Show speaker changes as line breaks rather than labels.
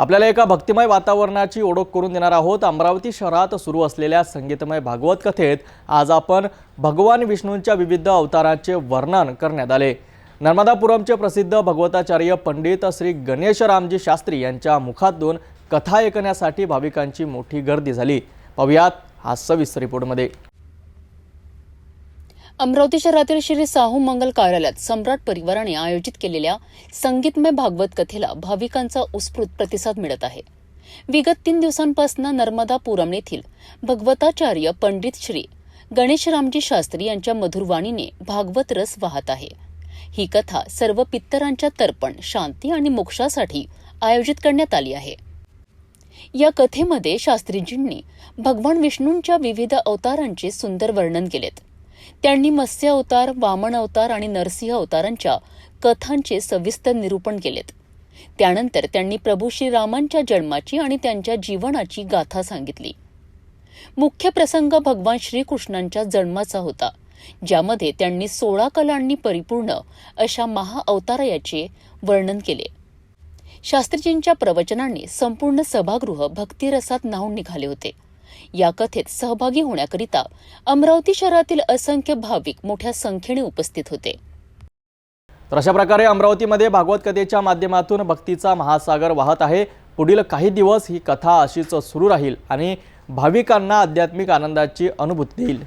आपल्याला एका भक्तिमय वातावरणाची ओळख करून देणार आहोत. अमरावती शहरात सुरू असलेल्या संगीतमय भागवत कथेत आज आपण भगवान विष्णूंच्या विविध अवतारांचे वर्णन करण्यात आले. नर्मदापुरमचे प्रसिद्ध भगवताचार्य पंडित श्री गणेशरामजी शास्त्री यांच्या मुखातून कथा ऐकण्यासाठी भाविकांची मोठी गर्दी झाली. पाहुयात हा सविस्तर रिपोर्टमध्ये.
अमरावती शहरातील श्री साहू मंगल कार्यालयात सम्राट परिवाराने आयोजित केलेल्या संगीतमय भागवत कथेला भाविकांचा उत्स्फूर्त प्रतिसाद मिळत आहे. विगत तीन दिवसांपासून नर्मदापुरम येथील भगवताचार्य पंडित श्री गणेशरामजी शास्त्री यांच्या मधुरवाणीने भागवत रस वाहत आहे. ही कथा सर्व पित्तरांच्या तर्पण शांती आणि मोक्षासाठी आयोजित करण्यात आली आहे. या कथेमध्ये शास्त्रीजींनी भगवान विष्णूंच्या विविध अवतारांचे सुंदर वर्णन केलेत. त्यांनी मत्स्य अवतार वामन अवतार आणि नरसिंह अवतारांच्या कथांचे सविस्तर निरूपण केलेत. त्यानंतर त्यांनी प्रभू श्रीरामांच्या जन्माची आणि त्यांच्या जीवनाची गाथा सांगितली. मुख्य प्रसंग भगवान श्रीकृष्णांच्या जन्माचा होता ज्यामध्ये त्यांनी सोळा कलांनी परिपूर्ण अशा महाअवतारायाचे वर्णन केले. शास्त्रीजींच्या प्रवचनांनी संपूर्ण सभागृह भक्तिरसात न्हावून निघाले होते. या कथेत सहभागी होण्याकरिता अमरावती शहरातील असंख्य भाविक मोठ्या संख्येने उपस्थित होते.
तर अशा प्रकारे अमरावतीमध्ये भागवत कथेच्या माध्यमातून भक्तीचा महासागर वाहत आहे. पुढील काही दिवस ही कथा अशीच सुरू राहील आणि भाविकांना आध्यात्मिक आनंदाची अनुभूती देईल.